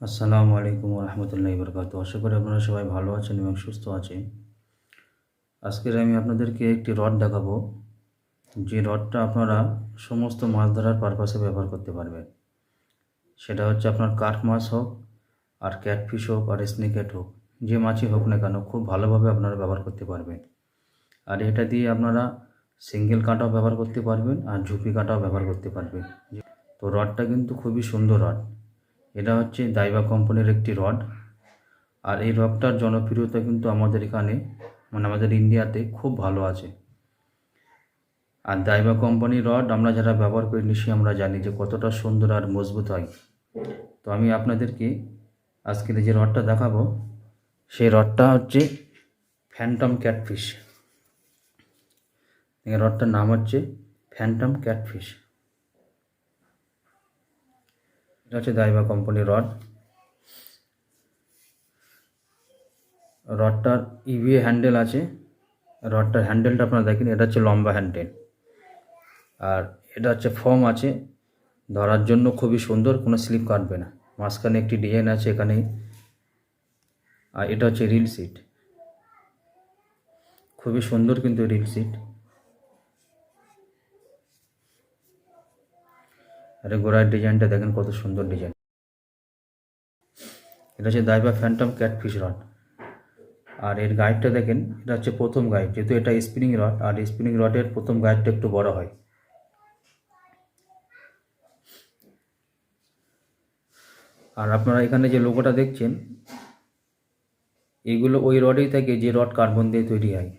আসসালামু আলাইকুম রহমতুল্লাহ বরকাত আশা করি আপনারা সবাই ভালো আছেন এবং সুস্থ আছেন। আজকের আমি আপনাদেরকে একটি রড দেখাবো। যে রডটা আপনারা সমস্ত মাছ ধরার পারপাসে ব্যবহার করতে পারবেন। সেটা হচ্ছে আপনার কাঠ মাছ হোক, আর ক্যাটফিশ হোক, আর স্নেকেট হোক, যে মাছই হোক না কেন, খুব ভালোভাবে আপনারা ব্যবহার করতে পারবেন। আর এটা দিয়ে আপনারা সিঙ্গেল কাঁটাও ব্যবহার করতে পারবেন, আর ঝুপি কাঁটাও ব্যবহার করতে পারবেন। তো রডটা কিন্তু খুবই সুন্দর রড। এটা হচ্ছে দাইবা কোম্পানির একটি রড আর এই রডটার জনপ্রিয়তা কিন্তু আমাদের এখানে মানে আমাদের ইন্ডিয়াতে খুব ভালো আছে। আর দাইবা কোম্পানির রড আমরা যারা ব্যবহার করি নিশ্চয়ই আমরা জানি যে কতটা সুন্দর আর মজবুত হয়। তো আমি আপনাদেরকে আজকের যে রডটা দেখাবো, সেই রডটা হচ্ছে ফ্যান্টম ক্যাটফিশ রডটার নাম হচ্ছে ফ্যান্টম ক্যাটফিশ এটা হচ্ছে দাইবা কোম্পানির রড। রডটার ইভিএ হ্যান্ডেল আছে। রডটার হ্যান্ডেলটা আপনারা দেখেন, এটা হচ্ছে লম্বা হ্যান্ডেল আর এটা হচ্ছে ফর্ম আছে। ধরার জন্য খুবই সুন্দর, কোনো স্লিপ কাটবে না। মাঝখানে একটি ডিজাইন আছে এখানে আর এটা হচ্ছে রিল সিট খুবই সুন্দর কিন্তু রিল সিট আরে গোড়ার ডিজাইনটা দেখেন কত সুন্দর ডিজাইন। এটা হচ্ছে দাইবা ফ্যান্টম ক্যাটফিশ রড আর এর গাইডটা দেখেন, এটা হচ্ছে প্রথম গাইড, যেহেতু এটা স্পিনিং রড আর স্পিনিং রডের প্রথম গাইডটা একটু বড় হয়। আর আপনারা এখানে যে লোগোটা দেখছেন, এগুলো ওই রডেই থাকে যে রড কার্বন দিয়ে তৈরি হয়।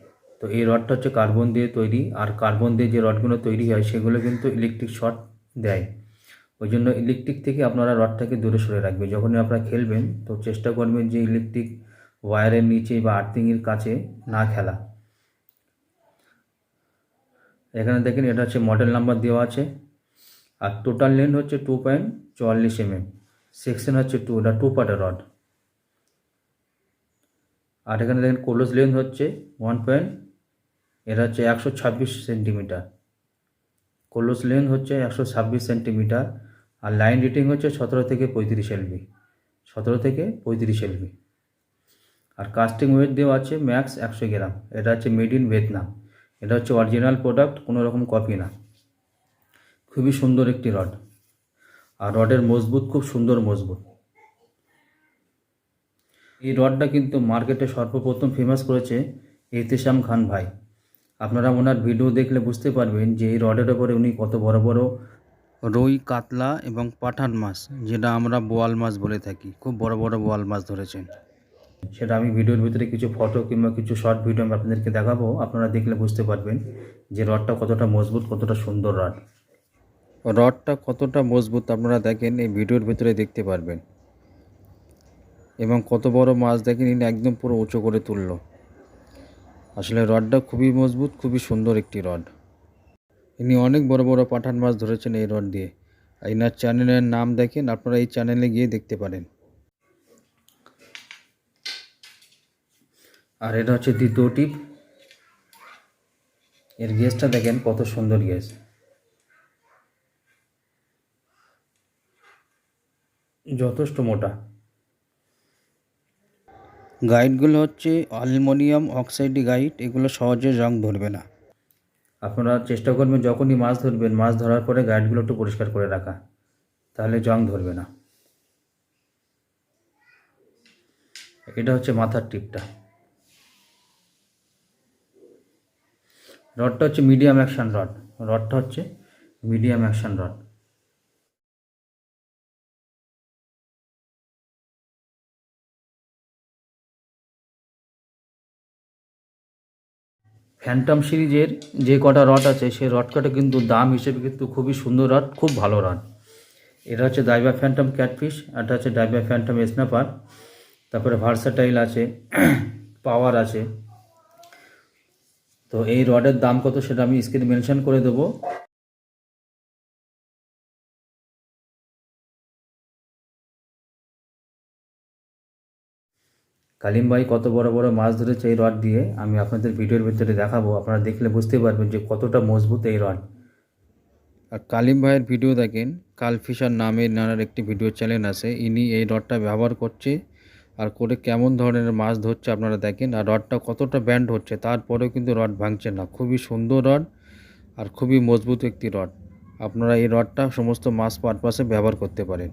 তো এই রডটা হচ্ছে কার্বন দিয়ে তৈরি, আর কার্বন দিয়ে যে রডগুলো তৈরি হয়, সেগুলো কিন্তু ইলেকট্রিক শর্ট দেয়। ওই জন্য ইলেকট্রিক থেকে আপনারা রডটাকে দূরে সরে রাখবেন যখনই আপনারা খেলবেন, তো চেষ্টা করবেন যে ইলেকট্রিক ওয়ারের নিচে বা আর্থিংয়ের কাছে না খেলা। এখানে দেখেন এটা হচ্ছে মডেল নাম্বার দেওয়া আছে। আর টোটাল লেন্থ হচ্ছে টু পয়েন্ট চুয়াল্লিশ এমএম সেকশন হচ্ছে টু এটা টু পার্টের রড আর এখানে দেখেন কোলোস লেন্থ হচ্ছে ওয়ান পয়েন্ট এটা হচ্ছে একশো ছাব্বিশ সেন্টিমিটার কোলোস লেন্থ হচ্ছে একশো ছাব্বিশ সেন্টিমিটার আর লাইন রিডিং হচ্ছে সতেরো থেকে পঁয়ত্রিশ এলবি, সতেরো থেকে পঁয়ত্রিশ এলবি। আর কাস্টিং ওয়েট দেওয়া আছে ম্যাক্স একশো গ্রাম, এটা হচ্ছে মেড ইন ভিয়েতনাম, এটা হচ্ছে অরিজিনাল প্রোডাক্ট, কোনো রকম কপি না। খুবই সুন্দর একটি রড, আর রডের মজবুত, খুব সুন্দর মজবুত। এই রডটা কিন্তু মার্কেটে সর্বপ্রথম ফেমাস করেছে এহতেশাম খান ভাই। আপনারা ওনার ভিডিও দেখলে বুঝতে পারবেন যে এই রডের ওপরে উনি কত বড় বড় রুই, কাতলা এবং পাঠান মাছ, যেটা আমরা বোয়াল মাছ বলে থাকি। খুব বড় বড় বোয়াল মাছ ধরেছেন। সেটা আমি ভিডিওর ভিতরে কিছু ফটো কিংবা কিছু শর্ট ভিডিও আমি আপনাদেরকে দেখাবো। আপনারা দেখলে বুঝতে পারবেন যে রডটা কতটা মজবুত, কতটা সুন্দর রড। রডটা কতটা মজবুত আপনারা দেখেন, এই ভিডিওর ভিতরে দেখতে পারবেন। এবং কত বড় মাছ দেখেন, ইনি একদম পুরো উঁচু করে তুললো। আসলে রডটা খুবই মজবুত, খুবই সুন্দর একটি রড। ইনি অনেক বড় বড় পাঠান মাছ ধরেছেন এই রড দিয়ে। ইনার চ্যানেলের নাম দেখেন, আপনারা এই চ্যানেলে গিয়ে দেখতে পারেন। আর এটা হচ্ছে দ্বিতীয় টিপ। এর গ্যাসটা দেখেন কত সুন্দর গ্যাস যথেষ্ট মোটা। গাইডগুলো হচ্ছে অ্যালুমিনিয়াম অক্সাইড গাইড, এগুলো সহজে রং ধরবে না। আপনারা চেষ্টা করবেন যখনই মাছ ধরবেন, মাছ ধরার পরে গাইডগুলো একটু পরিষ্কার করে রাখা, তাহলে জং ধরবে না। এটা হচ্ছে মাথার টিপটা। রডটা হচ্ছে মিডিয়াম অ্যাকশন রড, রডটা হচ্ছে মিডিয়াম অ্যাকশন রড। ফ্যান্টম সিরিজের যে কটা রড আছে, সেই রড কটা কিন্তু দাম হিসেবে কিন্তু খুবই সুন্দর রড খুব ভালো রড এটা হচ্ছে ডাইবা ফ্যান্টাম ক্যাটফিশ এটা হচ্ছে ডাইবা ফ্যান্টাম স্ন্যাপার তারপরে ভার্সাটাইল আছে পাওয়ার আছে। তো এই রডের দাম কত সেটা আমি স্ক্রিনে মেনশন করে দেবো। কালিম ভাই কত বড় বড় মাছ ধরেছে এই রড দিয়ে, আমি আপনাদের ভিডিওর ভিতরে দেখাবো। আপনারা দেখলে বুঝতে পারবেন যে কতটা মজবুত এই রড। আর কালিম ভাইয়ের ভিডিও দেখেন কালফিশার নামে নানার একটি ভিডিও চ্যানেল আছে, ইনি এই রডটা ব্যবহার করছে আর করে কেমন ধরনের মাছ ধরছে আপনারা দেখেন, আর রডটা কতটা ব্যান্ড হচ্ছে তারপরেও কিন্তু রড ভাঙছে না। খুবই সুন্দর রড আর খুবই মজবুত একটি রড। আপনারা এই রডটা সমস্ত মাছ পারপাসে ব্যবহার করতে পারেন।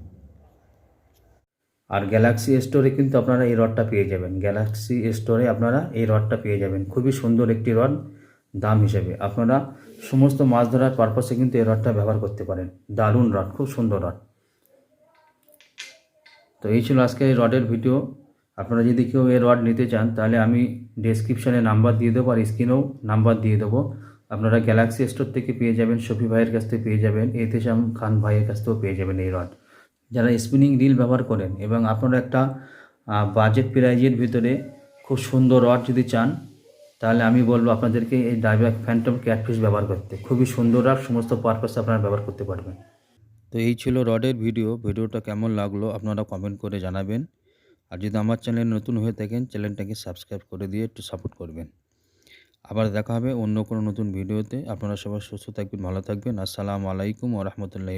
আর গ্যালাক্সি স্টোরে কিন্তু আপনারা এই রডটা পেয়ে যাবেন। গ্যালাক্সি স্টোরে আপনারা এই রডটা পেয়ে যাবেন। খুবই সুন্দর একটি রড দাম হিসেবে। আপনারা সমস্ত মাছ ধরার পারপাসে কিন্তু এই রডটা ব্যবহার করতে পারেন। দারুণ রড খুব সুন্দর রড তো এই ছিল আজকে এই রডের ভিডিও আপনারা যদি কেউ এই রড নিতে চান, তাহলে আমি ডেসক্রিপশানে নাম্বার দিয়ে দেবো আর স্ক্রিনেও নাম্বার দিয়ে দেবো। আপনারা গ্যালাক্সি স্টোর থেকে পেয়ে যাবেন শফি ভাইয়ের কাছ থেকে পেয়ে যাবেন এতেশাম খান ভাইয়ের কাছ থেকেও পেয়ে যাবেন এই রড যারা স্পিনিং রিল ব্যবহার করেন এবং আপনারা একটা বাজেট প্রাইজের ভিতরে খুব সুন্দর রড যদি চান, তাহলে আমি বলব আপনাদেরকে এই ডাইব্যাক ফ্যান্টম ক্যাটফিশ ব্যবহার করতে। খুবই সুন্দর রড সমস্ত পারপাসে আপনারা ব্যবহার করতে পারবেন। তো এই ছিল রডের ভিডিও ভিডিওটা কেমন লাগল আপনারা কমেন্ট করে জানাবেন। আর যদি আমার চ্যানেল নতুন হয়ে থাকেন চ্যানেলটাকে সাবস্ক্রাইব করে দিয়ে একটু সাপোর্ট করবেন। আবার দেখা হবে অন্য কোনো নতুন ভিডিওতে আপনারা সবাই সুস্থ থাকবেন, ভালো থাকবেন। আসসালামু আলাইকুম ও রহমতুল্লাহ